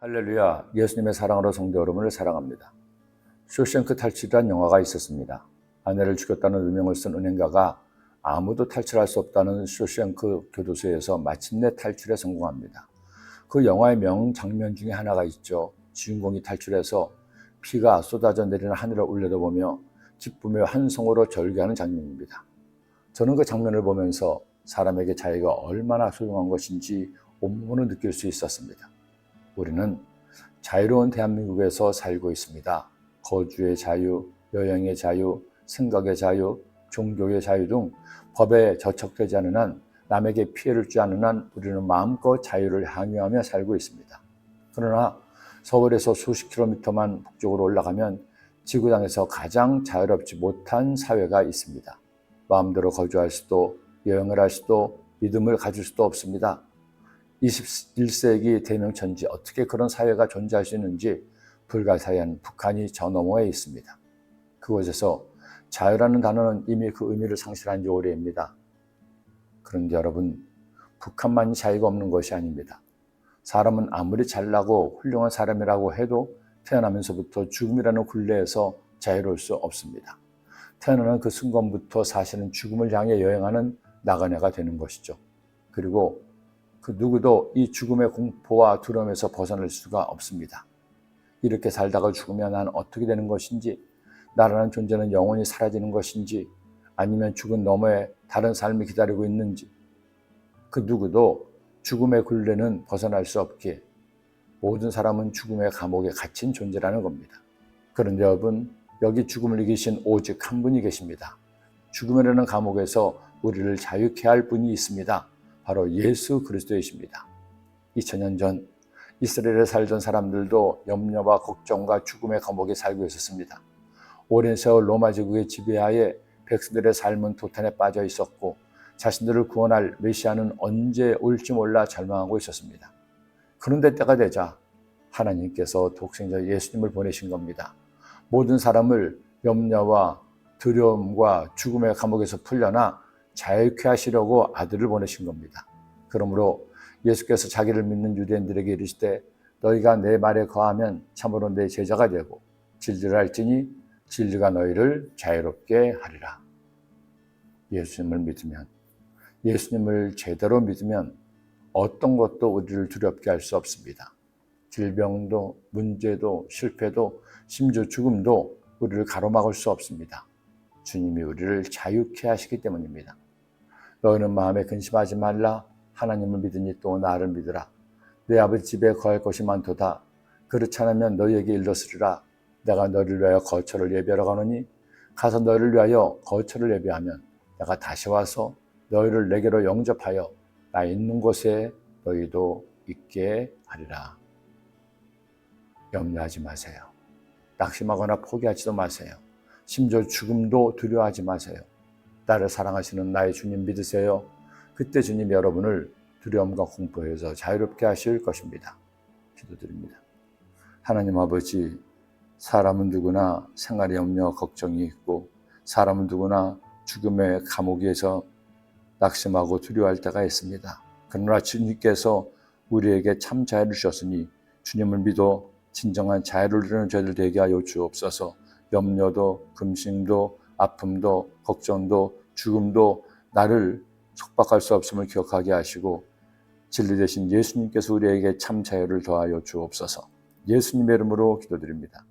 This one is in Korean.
할렐루야, 예수님의 사랑으로 성도 여러분을 사랑합니다. 쇼생크 탈출이란 영화가 있었습니다. 아내를 죽였다는 누명을 쓴 은행가가 아무도 탈출할 수 없다는 쇼생크 교도소에서 마침내 탈출에 성공합니다. 그 영화의 명 장면 중에 하나가 있죠. 주인공이 탈출해서 피가 쏟아져 내리는 하늘을 올려다보며 기쁨의 환성으로 절규하는 장면입니다. 저는 그 장면을 보면서 사람에게 자유가 얼마나 소중한 것인지 온몸으로 느낄 수 있었습니다. 우리는 자유로운 대한민국에서 살고 있습니다. 거주의 자유, 여행의 자유, 생각의 자유, 종교의 자유 등 법에 저촉되지 않은 한 남에게 피해를 주지 않는 한 우리는 마음껏 자유를 향유하며 살고 있습니다. 그러나 서울에서 수십 킬로미터만 북쪽으로 올라가면 지구상에서 가장 자유롭지 못한 사회가 있습니다. 마음대로 거주할 수도 여행을 할 수도 믿음을 가질 수도 없습니다. 21세기 대명천지 어떻게 그런 사회가 존재할 수 있는지 불가사의한 북한이 저 너머에 있습니다. 그곳에서 자유라는 단어는 이미 그 의미를 상실한 지 오래입니다. 그런데 여러분, 북한만 자유가 없는 것이 아닙니다. 사람은 아무리 잘나고 훌륭한 사람이라고 해도 태어나면서부터 죽음이라는 굴레에서 자유로울 수 없습니다. 태어나는 그 순간부터 사실은 죽음을 향해 여행하는 나그네가 되는 것이죠. 그리고 그 누구도 이 죽음의 공포와 두려움에서 벗어날 수가 없습니다. 이렇게 살다가 죽으면 난 어떻게 되는 것인지, 나라는 존재는 영원히 사라지는 것인지, 아니면 죽은 너머에 다른 삶이 기다리고 있는지, 그 누구도 죽음의 굴레는 벗어날 수 없기에 모든 사람은 죽음의 감옥에 갇힌 존재라는 겁니다. 그런데 여러분, 여기 죽음을 이기신 오직 한 분이 계십니다. 죽음이라는 감옥에서 우리를 자유케 할 분이 있습니다. 바로 예수 그리스도이십니다. 2000년 전 이스라엘에 살던 사람들도 염려와 걱정과 죽음의 감옥에 살고 있었습니다. 오랜 세월 로마 제국의 지배하에 백성들의 삶은 도탄에 빠져 있었고 자신들을 구원할 메시아는 언제 올지 몰라 절망하고 있었습니다. 그런데 때가 되자 하나님께서 독생자 예수님을 보내신 겁니다. 모든 사람을 염려와 두려움과 죽음의 감옥에서 풀려나 자유케 하시려고 아들을 보내신 겁니다. 그러므로 예수께서 자기를 믿는 유대인들에게 이르시되 너희가 내 말에 거하면 참으로 내 제자가 되고 진리를 알지니 진리가 너희를 자유롭게 하리라. 예수님을 믿으면 예수님을 제대로 믿으면 어떤 것도 우리를 두렵게 할 수 없습니다. 질병도 문제도 실패도 심지어 죽음도 우리를 가로막을 수 없습니다. 주님이 우리를 자유케 하시기 때문입니다. 너희는 마음에 근심하지 말라. 하나님을 믿으니 또 나를 믿으라. 내 아버지 집에 거할 것이 많도다. 그렇지 않으면 너희에게 일러스리라. 내가 너희를 위하여 거처를 예비하러 가노니 가서 너희를 위하여 거처를 예비하면 내가 다시 와서 너희를 내게로 영접하여 나 있는 곳에 너희도 있게 하리라. 염려하지 마세요. 낙심하거나 포기하지도 마세요. 심지어 죽음도 두려워하지 마세요. 나를 사랑하시는 나의 주님 믿으세요. 그때 주님 여러분을 두려움과 공포에서 자유롭게 하실 것입니다. 기도드립니다. 하나님 아버지, 사람은 누구나 생활에 염려, 걱정이 있고, 사람은 누구나 죽음의 감옥에서 낙심하고 두려워할 때가 있습니다. 그러나 주님께서 우리에게 참 자유를 주셨으니 주님을 믿어 진정한 자유를 누리는 저희들 되게 하여 주옵소서. 염려도 금심도 아픔도 걱정도 죽음도 나를 속박할 수 없음을 기억하게 하시고 진리 되신 예수님께서 우리에게 참 자유를 더하여 주옵소서. 예수님의 이름으로 기도드립니다.